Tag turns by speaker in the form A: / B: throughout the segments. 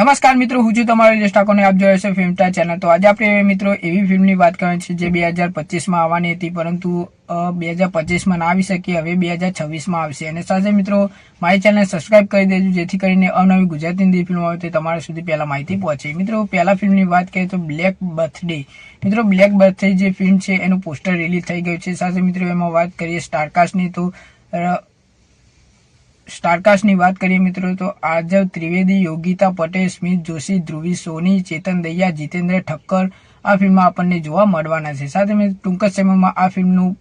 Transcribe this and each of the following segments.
A: નમસ્કાર મિત્રો, હું છું તમારો ઇલેશ ઠાકોરને આપ જોયો છે ફિલ્મ ચેનલ તો આજે આપણે મિત્રો એવી ફિલ્મની વાત કરવાની છે જે બે હજાર પચીસમાં આવવાની હતી, પરંતુ બે હજાર પચીસમાં ના આવી શકી, હવે બે હજાર છવ્વીસમાં આવશે. અને સાથે મિત્રો, મારી ચેનલ સબસ્ક્રાઇબ કરી દેજો, જેથી કરીને અવનવી ગુજરાતી હિન્દી ફિલ્મ આવે તો તમારા સુધી પહેલા માહિતી પહોંચે. મિત્રો, પહેલા ફિલ્મની વાત કરીએ તો બ્લેક બર્થડે મિત્રો બ્લેક બર્થડે જે ફિલ્મ છે, એનું પોસ્ટર રિલીઝ થઈ ગયું છે. સાથે મિત્રો, એમાં વાત કરીએ સ્ટારકાસ્ટની તો સ્ટારકાસ્ટની વાત કરીએ મિત્રો, તો આરજવ ત્રિવેદી, યોગિતા પટેલ, સ્મિત જોશી, ધ્રુવી સોની, ચેતન દૈયા, જીતેન્દ્ર ઠક્કર આ ફિલ્મમાં આપણને જોવા મળવાના છે. સાથે મેં ટૂંક જ સમયમાં આ ફિલ્મનું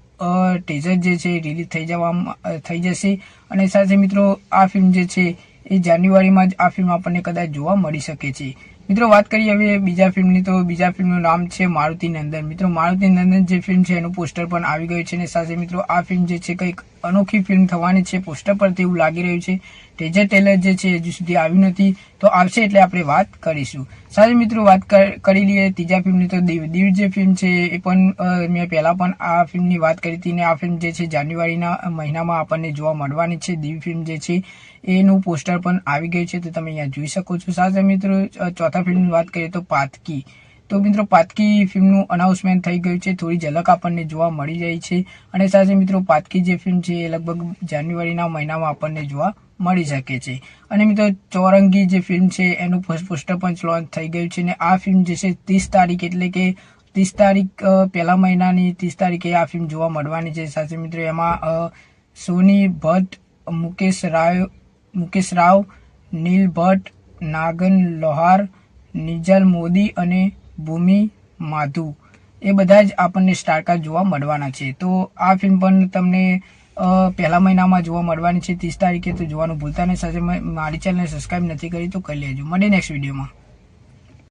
A: ટીઝર જે છે રિલીઝ થઈ જવામાં થઈ જશે. અને સાથે મિત્રો, આ ફિલ્મ જે છે એ જાન્યુઆરીમાં જ આ ફિલ્મ આપણને કદાચ જોવા મળી શકે છે. મિત્રો વાત કરીએ હવે બીજા ફિલ્મની તો બીજા ફિલ્મનું નામ છે મારુતિ નંદન. મિત્રો મારુતિ નંદન જે ફિલ્મ છે એનું પોસ્ટર પણ આવી ગયું છે. અને સાથે મિત્રો આ ફિલ્મ જે છે કંઈક અનોખી ફિલ્મ થવાની છે પોસ્ટર પરથી એવું લાગી રહ્યું છે. ટેજર ટેલર જે છે હજુ સુધી આવ્યું નથી. તો આવશે એટલે આપણે વાત કરીશું. સાથે મિત્રો વાત કરી લઈએ ત્રીજા ફિલ્મની તો દીવ દીવ જે ફિલ્મ છે એ પણ મેં પહેલાં પણ આ ફિલ્મની વાત કરી હતી. ને આ ફિલ્મ જે છે જાન્યુઆરીના મહિનામાં આપણને જોવા મળવાની છે. દીવ ફિલ્મ જે છે એનું પોસ્ટર પણ આવી ગયું છે. તો તમે અહીંયા જોઈ શકો છો. સાથે મિત્રો અ, ચોથા ફિલ્મની વાત કરીએ તો પાતકી. તો મિત્રો, પાતકી ફિલ્મનું અનાઉન્સમેન્ટ થઈ ગયું છે. થોડી ઝલક આપણને જોવા મળી જાય છે. અને સાથે મિત્રો, પાતકી જે ફિલ્મ છે એ લગભગ જાન્યુઆરીના મહિનામાં આપણને જોવા મળી શકે છે. અને મિત્રો, ચોરંગી જે ફિલ્મ છે, એનું પોસ્ટર પણ લોન્ચ થઈ ગયું છે. અને આ ફિલ્મ જે છે, ત્રીસ તારીખ એટલે કે ત્રીસ તારીખ પહેલા મહિનાની ત્રીસ તારીખે આ ફિલ્મ જોવા મળવાની છે. સાથે મિત્રો, એમાં સોની ભટ્ટ, મુકેશ રાય, મુકેશ રાવ, નીલ ભટ્ટ, નાગન લોહાર નિજલ મોદી અને ભૂમિ માધુ. એ બધા જ આપણને સ્ટારકાસ્ટ જોવા મળવાના છે. તો આ ફિલ્મ પણ તમને પહેલા મહિનામાં જોવા મળવાની છે. ત્રીસ તારીખે તો જોવાનું ભૂલતા નહીં. સાથે મારી ચેનલને સબસ્ક્રાઈબ નથી કરી તો કરી લેજો. મળે નેક્સ્ટ વિડીયોમાં